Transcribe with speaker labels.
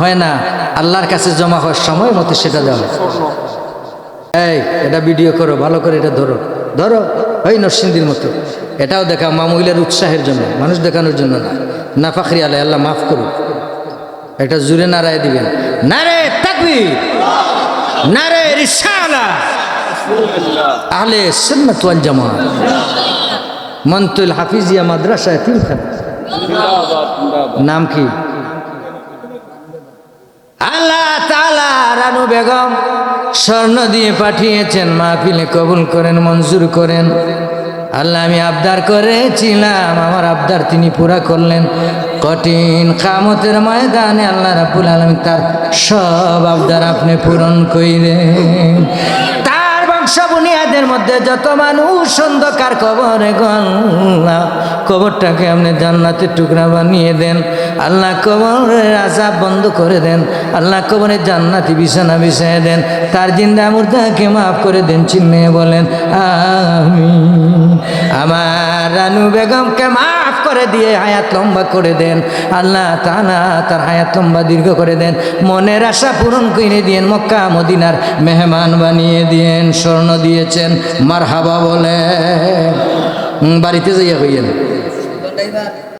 Speaker 1: হয় না আল্লাহর কাছে জমা হওয়ার সময় মতো সেটা দেওয়া এই এটা ভিডিও করো ভালো করে এটা ধরো। ধরো ওই নরসিংদীর মতো। এটাও দেখা মা মহিলার উৎসাহের জন্য মানুষ দেখানোর জন্য না। না ফাখরি আলাই আল্লাহ মাফ করুন একটা জুড়ে নারায় দিবেন। নারে তাকবীর নারে রিসালা। আহলে সুন্নাত ওয়াল জামাত। মন্তুল হাফিজিয়া মাদ্রাসা তিনখানা। নাম কি? আল্লাহ তালা রানু বেগম স্বর্ণ দিয়ে পাঠিয়েছেন, মাহফিলে কবুল করেন, মঞ্জুর করেন। আল্লাহ, আমি আবদার করেছিলাম, আমার আবদার তিনি পুরা করলেন। কঠিন কামতের ময়দানে আল্লাহ রাব্বুল আলমী তার সব আবদার আপনি পূরণ কইলেন তার বংশ বুনিয়াদের মধ্যে যত মানুষ অন্ধকার কবরে গল্লা কবরটাকে আপনি জান্নাতের টুকরা বানিয়ে দেন। আল্লাহ কবরের আজাব বন্ধ করে দেন। আল্লাহ কবরের জান্নাতি বিছানা বিছায় দেন। তার জিন্দা মুর্দাকে মাফ করে দেন চিহ্নে বলেন আমি আমার রানু বেগমকে মাফ করে দিয়ে হায়াত লম্বা করে দেন। আল্লাহ তানা তার হায়াত লম্বা দীর্ঘ করে দেন। মনের আশা পূরণ করে দিয়েন মক্কা, মদিনার মেহমান বানিয়ে দিয়েন স্বর্ণ দিয়েছেন। মার হাবা বলে বাড়িতে যাইয়া হইয়েন ড্রাইভার